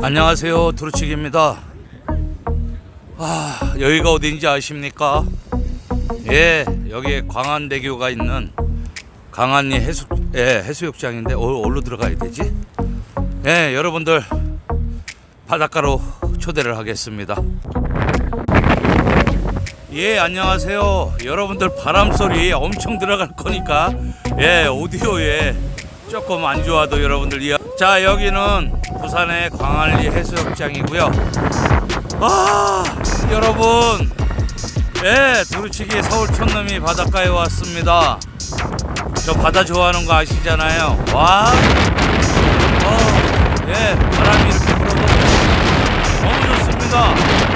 안녕하세요 두루치기입니다. 아 여기가 어딘지 아십니까? 예 여기 광안대교가 있는 강안리 해수 예 해수욕장인데 어, 어디로 들어가야 되지? 예 여러분들 바닷가로 초대를 하겠습니다. 예 안녕하세요. 여러분들 바람 소리 엄청 들어갈 거니까 예 오디오에 조금 안 좋아도 여러분들 이해 자 여기는 부산의 광안리 해수욕장이고요. 아 여러분. 예 두루치기 서울 촌놈이 바닷가에 왔습니다. 저 바다 좋아하는 거 아시잖아요. 와. 어, 예 바람이 이렇게 불어도 너무 좋습니다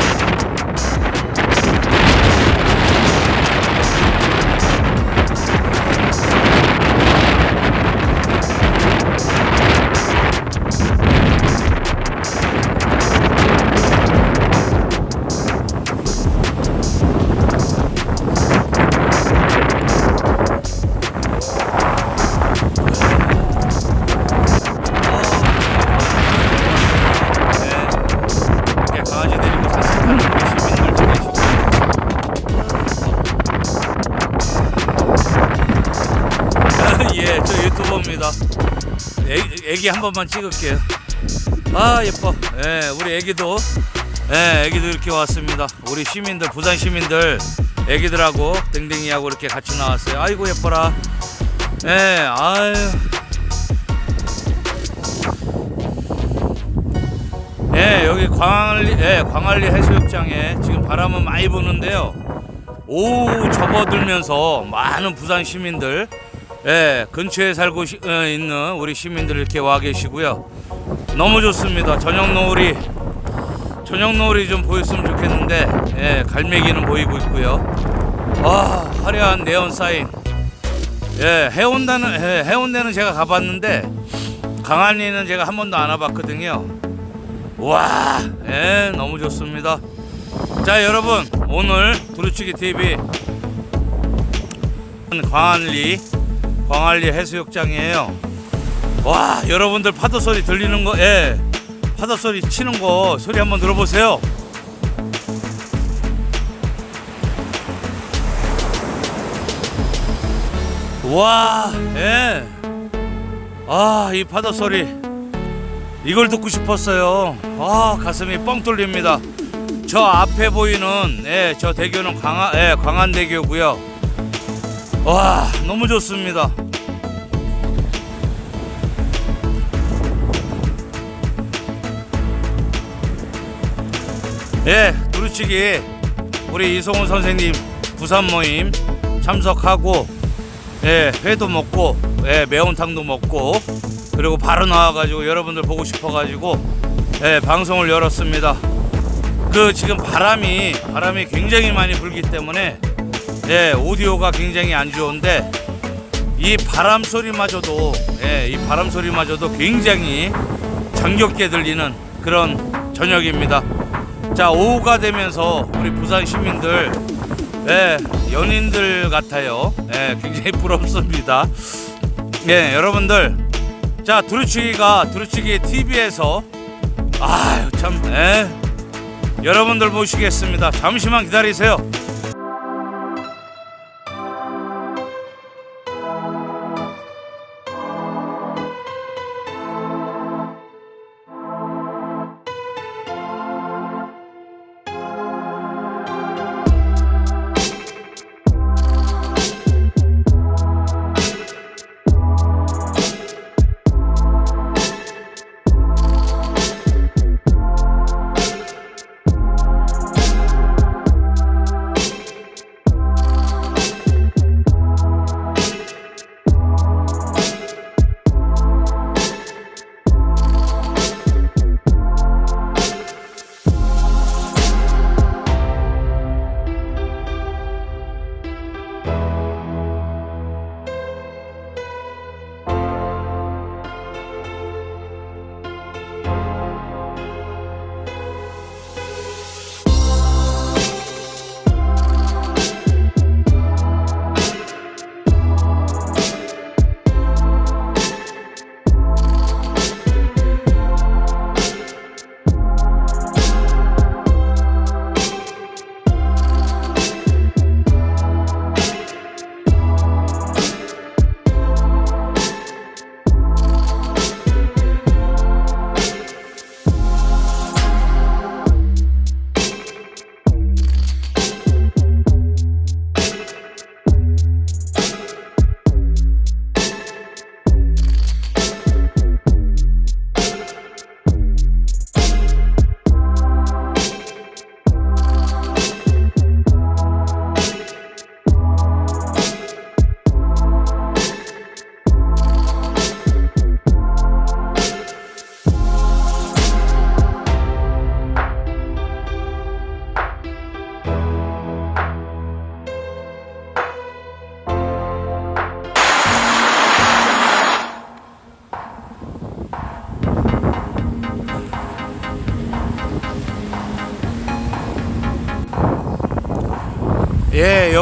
애기, 한 번만 찍을게요. 아 예뻐. 예, 우리 애기도 예, 애기도 이렇게 왔습니다. 우리 시민들, 부산 시민들 애기들하고 댕댕이하고 이렇게 같이 나왔어요. 아이고 예뻐라. 예, 아유. 예, 여기 광안리, 예, 광안리 해수욕장에 지금 바람은 많이 부는데요. 오후 접어들면서 많은 부산 시민들, 예, 근처에 살고 시- 어, 있는 우리 시민들 이렇게 와 계시고요. 너무 좋습니다. 저녁 노을이, 저녁 노을이 좀 보였으면 좋겠는데, 예, 갈매기는 보이고 있고요. 아, 화려한 네온 사인. 예, 해운대는, 예, 해운대는 제가 가봤는데, 강안리는 제가 한 번도 안 와봤거든요. 와, 예, 너무 좋습니다. 자, 여러분, 오늘 두루치기 TV 광안리 광안리 해수욕장이에요. 와, 여러분들 파도 소리 들리는 거, 예, 파도 소리 치는 거 소리 한번 들어보세요. 와, 예, 아, 이 파도 소리. 이걸 듣고 싶었어요. 아 가슴이 뻥 뚫립니다. 저 앞에 보이는 예, 저 대교는 광안 예, 광안대교고요. 와 너무 좋습니다. 예 두루치기 우리 이성훈 선생님 부산 모임 참석하고 예 회도 먹고 예 매운탕도 먹고 그리고 바로 나와가지고 여러분들 보고 싶어가지고 예, 방송을 열었습니다. 그 지금 바람이 바람이 굉장히 많이 불기 때문에 예, 오디오가 굉장히 안 좋은데 이 바람 소리마저도 예, 이 바람 소리마저도 굉장히 정겹게 들리는 그런 저녁입니다. 자 오후가 되면서 우리 부산 시민들 예, 연인들 같아요. 예, 굉장히 부럽습니다. 예, 여러분들 자 두루치기가 두루치기 TV에서 아유 참 에? 여러분들 모시겠습니다 잠시만 기다리세요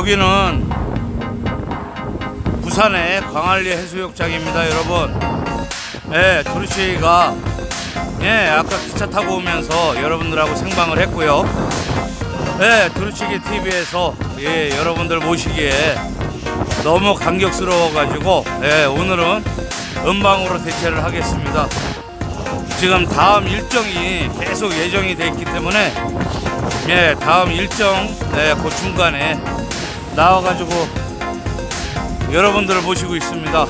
여기는 부산의 광안리 해수욕장입니다, 여러분. 예, 두루치가 예, 아까 기차 타고 오면서 여러분들하고 생방을 했고요. 예, 두루치기 TV에서 예, 여러분들 모시기에 너무 감격스러워가지고 예, 오늘은 음방으로 대체를 하겠습니다. 지금 다음 일정이 계속 예정이 돼 있기 때문에 예, 다음 일정 예, 그 중간에 나와가지고 여러분들을 모시고 있습니다.